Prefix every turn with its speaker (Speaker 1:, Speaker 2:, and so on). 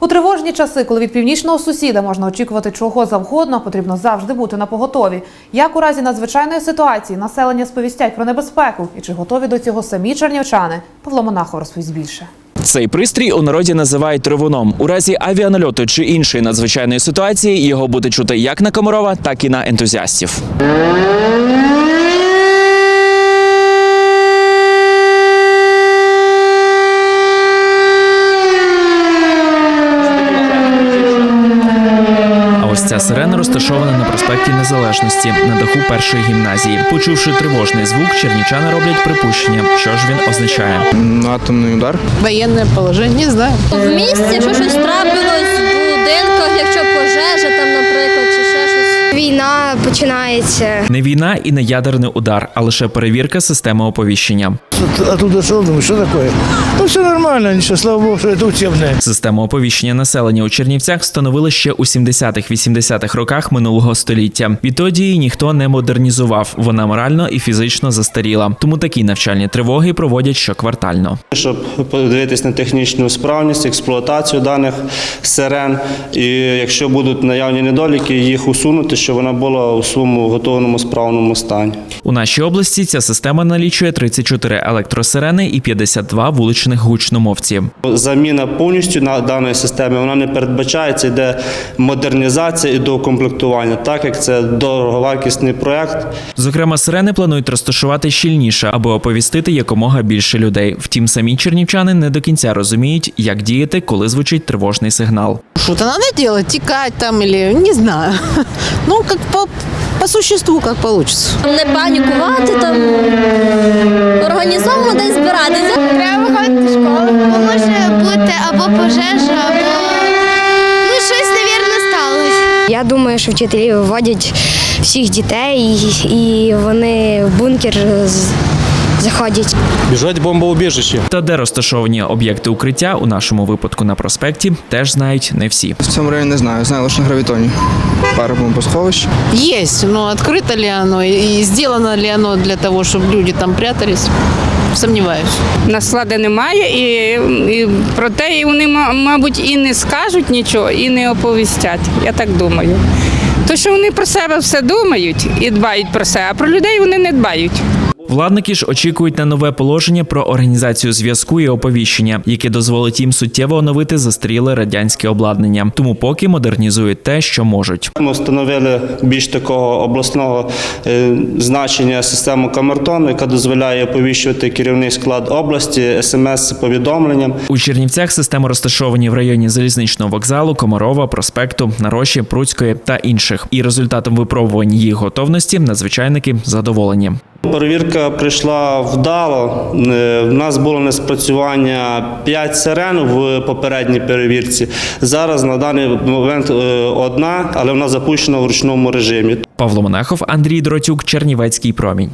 Speaker 1: У тривожні часи, коли від північного сусіда можна очікувати чого завгодно, потрібно завжди бути на поготові. Як у разі надзвичайної ситуації населення сповістять про небезпеку і чи готові до цього самі чернівчани? Павло Монахов розповість більше.
Speaker 2: Цей пристрій у народі називають тривуном. У разі авіанальоту чи іншої надзвичайної ситуації його буде чути як на Комарова, так і на ентузіастів. Ця сирена розташована на проспекті Незалежності на даху першої гімназії. Почувши тривожний звук, чернівчани роблять припущення, що ж він означає.
Speaker 3: Ну, атомний удар.
Speaker 4: воєнне положення, не знаю.
Speaker 5: В місті, якщо щось трапилось в будинках, якщо пожежа
Speaker 6: Війна починається.
Speaker 2: Не війна і не ядерний удар, а лише перевірка системи оповіщення.
Speaker 7: оттуда шел, думаю, что такое? Ну, все нормально, ничего, слава богу, что это учебное.
Speaker 2: Систему оповіщення населення у Чернівцях встановили ще у 70-х-80-х роках минулого століття. Відтоді її ніхто не модернізував. Вона морально і фізично застаріла. Тому такі навчальні тривоги проводять щоквартально.
Speaker 8: щоб подивитись на технічну справність, експлуатацію даних сирен. І якщо будуть наявні недоліки, їх усунути, щоб вона була у своєму готовому справному стані.
Speaker 2: У нашій області ця система налічує 34 електросирени і 52 вуличних гучномовці.
Speaker 8: Заміна повністю на даної системи вона не передбачається, йде модернізація і доукомплектування, так як це дороговартісний проект.
Speaker 2: Зокрема, сирени планують розташувати щільніше, аби оповістити якомога більше людей. Втім, самі чернівчани не до кінця розуміють, як діяти, коли звучить тривожний сигнал.
Speaker 4: Что-то надо делать, текать там или не знаю. Ну, как по, по существу, как получится.
Speaker 5: Не панікувати там, організовано десь збиратися.
Speaker 6: Треба виходити до школи, бо може бути або пожежа, або ну щось, навірно, сталося. Я думаю, що вчителі виводять всіх дітей, і, і вони в бункер з- заходять.
Speaker 3: Біжать бомбоубіжище.
Speaker 2: Та де розташовані об'єкти укриття у нашому випадку на проспекті, теж знають не всі.
Speaker 3: В цьому районі не знаю, знаю лише на гравітоні. Пара бомбосховищ.
Speaker 4: Есть, но открыто ли оно и сделано ли оно для того, чтобы люди там прятались, сомневаюсь.
Speaker 9: наслади немає, і, і про те і вони, ма- мабуть, і не скажуть нічого, і не оповістять. Я так думаю. То, що вони про себе все думають і дбають про себе, а про людей вони не дбають.
Speaker 2: Владники ж очікують на нове положення про організацію зв'язку і оповіщення, яке дозволить їм суттєво оновити застаріле радянське обладнання. Тому поки модернізують те, що можуть.
Speaker 8: Ми встановили більш такого обласного е, значення систему Камертон, яка дозволяє оповіщувати керівний склад області смс повідомленням.
Speaker 2: У Чернівцях системи розташовані в районі залізничного вокзалу, Комарова, проспекту, Нароші, Пруцької та інших. І результатом випробувань їх готовності надзвичайники задоволені.
Speaker 8: Перевірка прийшла вдало. У нас було неспрацювання 5 сирен в попередній перевірці. Зараз на даний момент е, одна, але вона запущена в ручному режимі.
Speaker 2: Павло Монахов, Андрій Дротюк, Чернівецький промінь.